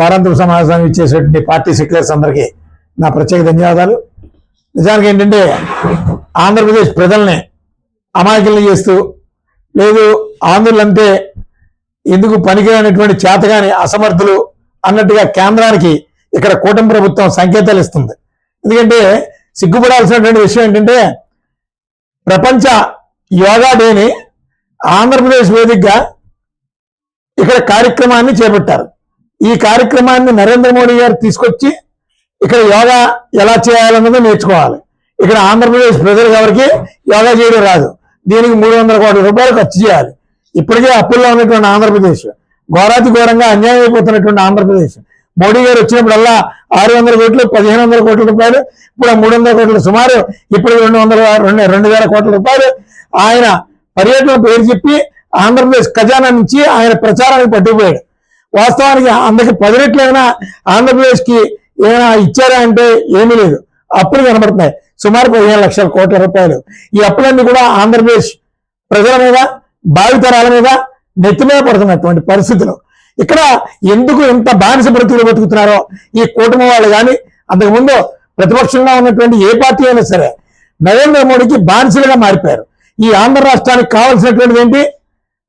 వారాంతర సమావేశం ఇచ్చేసేటువంటి party seculars అందరికీ నా ప్రత్యేక ధన్యవాదాలు. నిజానికి ఏంటంటే ఆంధ్రప్రదేశ్ ప్రజల్ని అమాయకులు చేస్తూ లేదు ఆంధ్రులంటే ఎందుకు పనికిరానటువంటి చేతగాని అసమర్థులు అన్నట్టుగా కేంద్రానికి ఇక్కడ కూటమి ప్రభుత్వం సంకేతాలు ఇస్తుంది. ఎందుకంటే సిగ్గుపడాల్సినటువంటి విషయం ఏంటంటే ప్రపంచ యోగా డేని ఆంధ్రప్రదేశ్ వేదికగా ఇక్కడ కార్యక్రమాన్ని చేపట్టారు. ఈ కార్యక్రమాన్ని నరేంద్ర మోడీ గారు తీసుకొచ్చి ఇక్కడ యోగా ఎలా చేయాలన్నది నేర్చుకోవాలి. ఇక్కడ ఆంధ్రప్రదేశ్ ప్రజలకు ఎవరికి యోగా చేయడం రాదు. దీనికి మూడు వందల కోట్ల రూపాయలు ఖర్చు చేయాలి. ఇప్పటికే అప్పుల్లో ఉన్నటువంటి ఆంధ్రప్రదేశ్ ఘోరాతి ఘోరంగా అన్యాయం అయిపోతున్నటువంటి ఆంధ్రప్రదేశ్. మోడీ గారు వచ్చినప్పుడల్లా ఆరు వందల కోట్లు పదిహేను వందల కోట్ల రూపాయలు ఇప్పుడు మూడు వందల కోట్ల సుమారు ఇప్పుడు రెండు వందల రెండు రెండు వేల కోట్ల రూపాయలు. ఆయన పర్యటన పేరు చెప్పి ఆంధ్రప్రదేశ్ ఖజానా నుంచి ఆయన ప్రచారానికి పట్టుకుపోయాడు. వాస్తవానికి అందరికి పది రెట్లు ఏమైనా ఆంధ్రప్రదేశ్కి ఏమైనా ఇచ్చారా అంటే ఏమీ లేదు. అప్పులు కనబడుతున్నాయి. సుమారు పదిహేను లక్షల కోట్ల రూపాయలు. ఈ అప్పులన్నీ కూడా ఆంధ్రప్రదేశ్ ప్రజల మీద భావితరాల మీద నెత్తి మీద పడుతున్నటువంటి పరిస్థితులు. ఇక్కడ ఎందుకు ఇంత బానిస బ్రతుకులు బతుకుతున్నారో ఈ కూటమి వాళ్ళు కానీ అంతకుముందు ప్రతిపక్షంగా ఉన్నటువంటి ఏ పార్టీ అయినా సరే నరేంద్ర మోడీకి బానిసలుగా మారిపోయారు. ఈ ఆంధ్ర రాష్ట్రానికి కావాల్సినటువంటిది ఏంటి?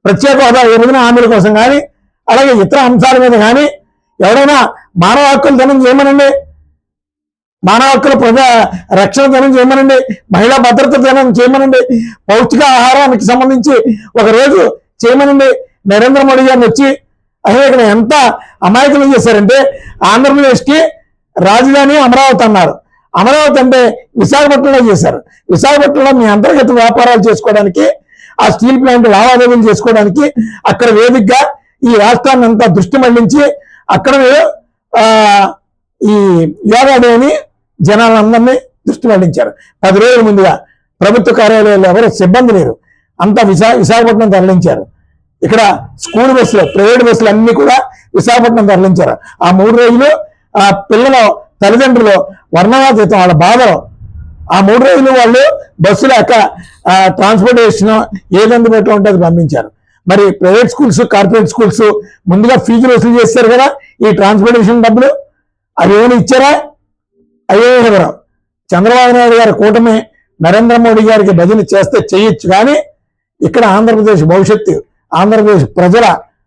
ప్రత్యేక హోదా విభజన హామీల కోసం కానీ అలాగే ఇతర అంశాల మీద కానీ ఎవరైనా మానవ హక్కుల ధనం చేయమనండి. మానవ హక్కుల ప్రజా రక్షణ ధనం చేయమనండి. మహిళా భద్రత ధనం చేయమనండి. పౌష్టిక ఆహారానికి సంబంధించి ఒక రోజు చేయమనండి. నరేంద్ర మోడీ గారిని వచ్చి అసలు ఇక్కడ ఎంత అమాయకులు చేశారంటే ఆంధ్రప్రదేశ్కి రాజధాని అమరావతి అన్నారు. అమరావతి అంటే విశాఖపట్నంలో చేశారు. విశాఖపట్నంలో మీ అంతర్గత వ్యాపారాలు చేసుకోవడానికి ఆ స్టీల్ ప్లాంట్ లావాదేవీలు చేసుకోవడానికి అక్కడ వేదికగా ఈ రాష్ట్రాన్ని అంతా దృష్టి మళ్ళించి అక్కడ ఈ యోగా డేని జనాలందరినీ దృష్టి మళ్ళించారు. పది రోజుల ముందుగా ప్రభుత్వ కార్యాలయాల్లో ఎవరు సిబ్బంది లేరు. అంతా విశా విశాఖపట్నం తరలించారు. ఇక్కడ స్కూల్ బస్సులు ప్రైవేట్ బస్సులు అన్ని కూడా విశాఖపట్నం తరలించారు. ఆ మూడు రోజులు ఆ పిల్లల తల్లిదండ్రులు వర్ణనాతీతం వాళ్ళ బాధలు. ఆ మూడు రోజులు వాళ్ళు బస్సులు అక్క ట్రాన్స్పోర్టేషన్ ఏది అందుబాటులో ఉంటే అది పంపించారు. మరి ప్రైవేట్ స్కూల్స్ కార్పొరేట్ స్కూల్స్ ముందుగా ఫీజులు వసూలు చేస్తారు కదా? ఈ ట్రాన్స్పోర్టేషన్ డబ్బులు అవి ఏమైనా ఇచ్చారా? అయ్యే ఎవరు? చంద్రబాబు నాయుడు గారి కూటమి నరేంద్ర మోడీ గారికి భజన చేస్తే చేయొచ్చు కానీ ఇక్కడ ఆంధ్రప్రదేశ్ భవిష్యత్తు ఆంధ్రప్రదేశ్ ప్రజల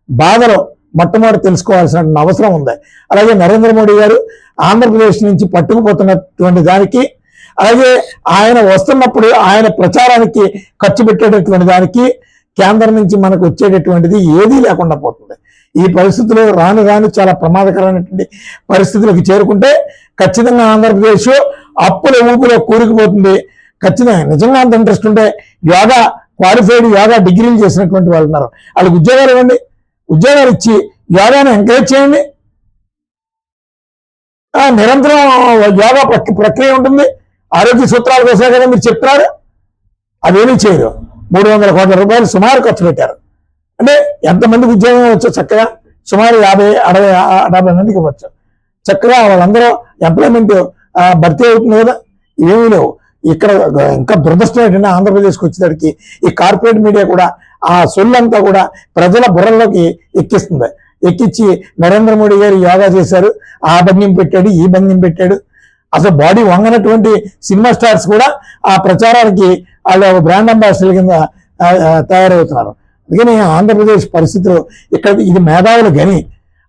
బాధలు మొట్టమొదటి తెలుసుకోవాల్సిన అవసరం ఉంది. అలాగే నరేంద్ర మోడీ గారు ఆంధ్రప్రదేశ్ నుంచి పట్టుకుపోతున్నటువంటి దానికి అలాగే ఆయన వస్తున్నప్పుడు ఆయన ప్రచారానికి ఖర్చు పెట్టేటటువంటి దానికి కేంద్రం నుంచి మనకు వచ్చేటటువంటిది ఏదీ లేకుండా పోతుంది. ఈ పరిస్థితులు రాను రాను చాలా ప్రమాదకరమైనటువంటి పరిస్థితులకు చేరుకుంటే ఖచ్చితంగా ఆంధ్రప్రదేశ్ అప్పుల ఊపిలో కూరుకుపోతుంది. ఖచ్చితంగా నిజంగా అంత ఇంట్రెస్ట్ ఉంటే యోగా క్వాలిఫైడ్ యోగా డిగ్రీలు చేసినటువంటి వాళ్ళు ఉన్నారు. వాళ్ళకి ఉద్యోగాలు ఇవ్వండి. ఉద్యోగాలు ఇచ్చి యోగాను ఎంకరేజ్ చేయండి. నిరంతరం యోగా ప్రక్రియ ఉంటుంది. ఆరోగ్య సూత్రాల కోసం కదా మీరు చెప్తున్నారు. అదేమీ చేయరు. మూడు వందల కోట్ల రూపాయలు సుమారు ఖర్చు పెట్టారు. అంటే ఎంతమందికి ఉద్యోగం వచ్చో చక్కగా సుమారు యాభై అరవై డెబ్బై మందికి ఇవ్వచ్చు. చక్కగా వాళ్ళందరూ ఎంప్లాయ్మెంట్ భర్తీ అవుతుంది కదా. ఏమీ లేవు. ఇక్కడ ఇంకా దురదృష్టం ఏంటంటే ఆంధ్రప్రదేశ్కి వచ్చేసరికి ఈ కార్పొరేట్ మీడియా కూడా ఆ సొల్లంతా కూడా ప్రజల బుర్రల్లోకి ఎక్కిస్తుంది. ఎక్కించి నరేంద్ర మోడీ గారు యోగా చేశారు. ఆ భంగిం పెట్టాడు ఈ భంగిం పెట్టాడు. అసలు బాడీ వంగనటువంటి సినిమా స్టార్స్ కూడా ఆ ప్రచారానికి వాళ్ళు బ్రాండ్ అంబాసిడర్ కింద తయారవుతున్నారు. అందుకని ఆంధ్రప్రదేశ్ పరిస్థితులు ఇక్కడ ఇది మేధావుల గని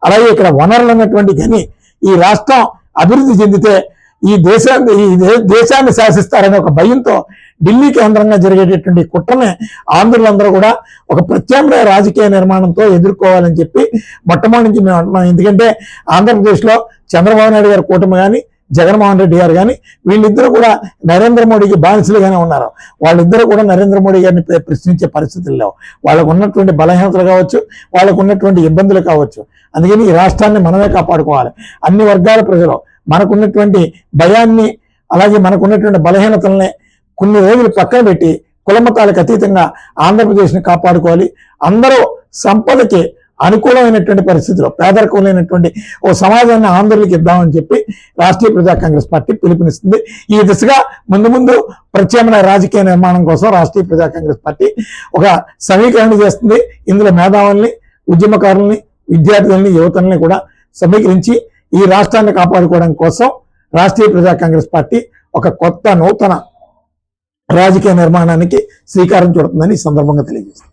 అలాగే ఇక్కడ వనరులు ఉన్నటువంటి గని ఈ రాష్ట్రం అభివృద్ధి చెందితే ఈ దేశాన్ని ఈ దేశాన్ని శాసిస్తారనే ఒక భయంతో ఢిల్లీ కేంద్రంగా జరిగేటటువంటి కుట్రని ఆంధ్రులందరూ కూడా ఒక ప్రత్యామ్నాయ రాజకీయ నిర్మాణంతో ఎదుర్కోవాలని చెప్పి మొట్టమొదటి నుంచి మేము అంటున్నాం. ఎందుకంటే ఆంధ్రప్రదేశ్లో చంద్రబాబు నాయుడు గారి కూటమి కానీ జగన్మోహన్ రెడ్డి గారు కానీ వీళ్ళిద్దరూ కూడా నరేంద్ర మోడీకి బానిసలుగానే ఉన్నారు. వాళ్ళిద్దరూ కూడా నరేంద్ర మోడీ గారిని ప్రశ్నించే పరిస్థితులు లేవు. వాళ్ళకు ఉన్నటువంటి బలహీనతలు కావచ్చు వాళ్ళకు ఉన్నటువంటి ఇబ్బందులు కావచ్చు. అందుకని ఈ రాష్ట్రాన్ని మనమే కాపాడుకోవాలి. అన్ని వర్గాల ప్రజలు మనకున్నటువంటి భయాన్ని అలాగే మనకున్నటువంటి బలహీనతల్ని కొన్ని రోజులు పక్కన పెట్టి కులమతాలకు అతీతంగా ఆంధ్రప్రదేశ్ని కాపాడుకోవాలి. అందరూ సంపదకి అనుకూలమైనటువంటి పరిస్థితుల్లో పేదరికం లేనటువంటి ఓ సమాజాన్ని ఆంధ్రులకు ఇద్దామని చెప్పి రాష్ట్రీయ ప్రజా కాంగ్రెస్ పార్టీ పిలుపునిస్తుంది. ఈ దిశగా ముందు ముందు ప్రత్యామ్నాయ రాజకీయ నిర్మాణం కోసం రాష్ట్రీయ ప్రజా కాంగ్రెస్ పార్టీ ఒక సమీకరణ చేస్తుంది. ఇందులో మేధావుల్ని ఉద్యమకారుల్ని విద్యార్థుల్ని యువతల్ని కూడా సమీకరించి ఈ రాష్ట్రాన్ని కాపాడుకోవడం కోసం రాష్ట్రీయ ప్రజా కాంగ్రెస్ పార్టీ ఒక కొత్త నూతన రాజకీయ నిర్మాణానికి శ్రీకారం చుడుతుందని ఈ సందర్భంగా తెలియజేస్తుంది.